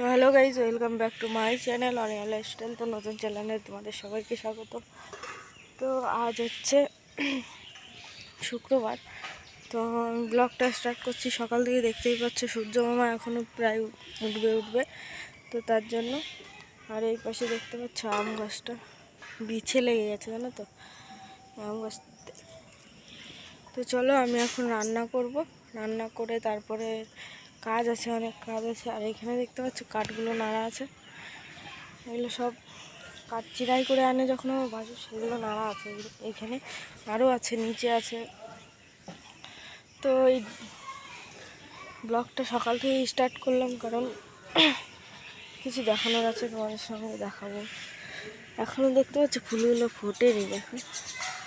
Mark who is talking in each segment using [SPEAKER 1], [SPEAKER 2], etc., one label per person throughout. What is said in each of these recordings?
[SPEAKER 1] তো hello guys welcome back to my channel অনিয়াল style তো নতুন চ্যানেলে তোমাদের সবাইকে স্বাগত। তো আজ হচ্ছে শুক্রবার, তো ব্লগটা স্টার্ট করছি। সকাল থেকে দেখতেই পাচ্ছ, সূর্য মামা এখনও প্রায় উঠবে উঠবে। তো তার জন্য আর এই পাশে দেখতে পাচ্ছ আম গাছটা, বিছে লেগে গেছে, জানো তো? আম গাছ। তো চলো আমি এখন রান্না করব। রান্না করে তারপরে কাজ আছে, অনেক কাজ আছে। আর এখানে দেখতে পাচ্ছ, কাঠগুলো নাড়া আছে। এগুলো সব কাঠ চিরাই করে আনে যখন আমার বাসু, সেগুলো নাড়া আছে। এখানে আরও আছে, নিচে আছে। তো এই ব্লগটা সকাল থেকে স্টার্ট করলাম, কারণ কিছু দেখানোর আছে, তোমাদের সঙ্গে দেখাবো। এখনও দেখতে পাচ্ছ, ফুলগুলো ফোটেনি, দেখো।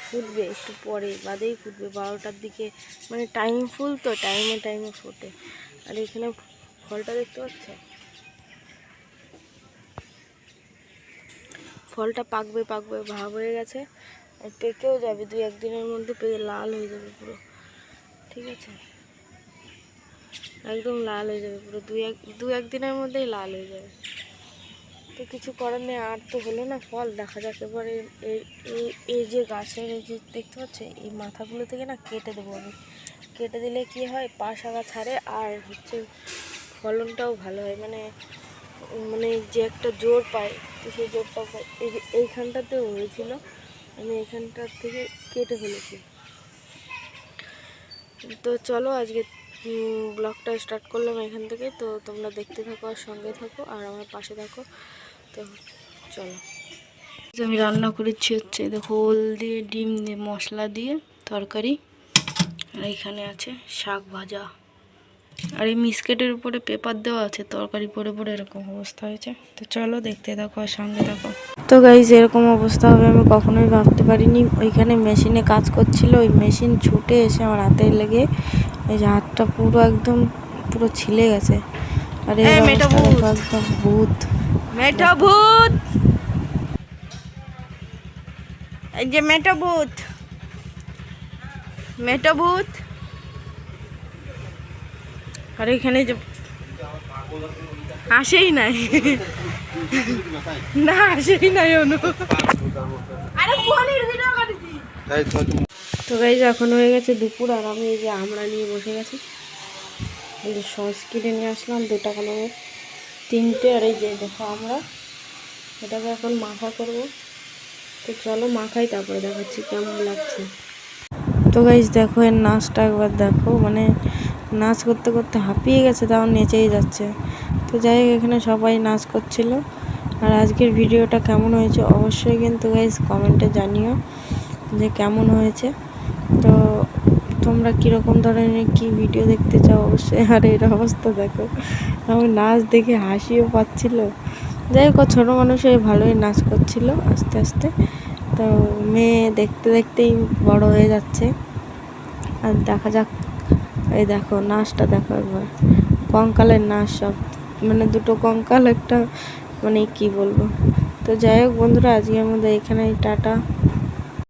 [SPEAKER 1] ফুটবে একটু পরে, বাদেই ফুটবে। বারোটার দিকে মানে টাইম ফুল তো টাইমে টাইমে ফোটে। আর এখানে ফলটা দেখতে পাচ্ছ? ফলটা পাকবে পাকবে, ভাব হয়ে গেছে। পেকেও যাবে, দু একদিনের মধ্যে পেকে লাল হয়ে যাবে পুরো। ঠিক আছে? একদম লাল হয়ে যাবে পুরো। দু এক, দু একদিনের মধ্যেই লাল হয়ে যাবে। তো কিছু করার নেই, আর তো হলো না ফল। দেখা যাক এবারে এই যে গাছের এই যে, দেখতে পাচ্ছে? এই মাথাগুলো থেকে না কেটে দেবো আমি। কেটে দিলে কি হয়? পাশ আগা ছাড়ে আর হচ্ছে ফলনটাও ভালো হয়। মানে মানে যে একটা জোর পায় তো সেই জোরটাও পায় এই যে এইখানটাতেও হয়েছিল। আমি এখানটার থেকে কেটে ফেলেছি। তো চলো আজকে ব্লগটা স্টার্ট করলাম এখান থেকে। তো তোমরা দেখতে থাকো আর সঙ্গে থাকো আর আমার পাশে থাকো। তো চলো। আমি রান্না করেছি হচ্ছে দেখো ওল দিয়ে ডিম দিয়ে মশলা দিয়ে তরকারি। আর এখানে আছে শাক ভাজা। আর এই মিসকেটের উপরে পেপার দেওয়া আছে তরকারি পরে পরে এরকম অবস্থা হয়েছে। তো চলো দেখতে থাকো আর সঙ্গে থাকো। তো গাইজ এরকম অবস্থা হবে আমি কখনোই ভাবতে পারিনি। ওইখানে মেশিনে কাজ করছিল ওই মেশিন ছুটে এসে আমার হাতে লেগে এই যে হাতটা পুরো একদম পুরো ছিলে গেছে। আর। একদম ভূত।
[SPEAKER 2] মেটা ভূত! এই যে মেটা ভূত! মেটা ভূত।
[SPEAKER 1] আর এখানে যে
[SPEAKER 2] আসেই নাই।
[SPEAKER 1] না আসেই নাই অনু। তো। গাইজ এখন হয়ে গেছে দুপুর আর আমি এই যে আমরা নিয়ে বসে গেছি। এই যে সস কিনে নিয়ে আসলাম দু টাকা নেবে তিনটে আর এই যে দেখো আমরা। এটাকে এখন মাখা করব। তো চলো মাখাই তারপরে দেখাচ্ছি কেমন লাগছে। তো গাইজ দেখো, এর নাচটা একবার দেখো। মানে নাচ করতে করতে হাঁপিয়ে গেছে, তাও নেচেই যাচ্ছে। তো যাই হোক, এখানে সবাই নাচ করছিল। আর আজকের ভিডিওটা কেমন হয়েছে অবশ্যই কিন্তু গাইজ কমেন্টে জানিও যে কেমন হয়েছে। তো তোমরা কীরকম ধরনের কি ভিডিও দেখতে চাও অবশ্যই? আর এর অবস্থা দেখো। আমার নাচ দেখে হাসিও পাচ্ছিল। যাই হোক, ছোটো মানুষ ভালোই নাচ করছিল আস্তে আস্তে। তো মেয়ে দেখতে দেখতেই বড় হয়ে যাচ্ছে। আর দেখা যাক, এই দেখো নাচটা দেখো একবার। কঙ্কালের নাচ সব মানে দুটো কঙ্কাল, একটা মানে কি বলব? তো যাই হোক বন্ধুরা, আজকের মধ্যে এখানেই, টাটা।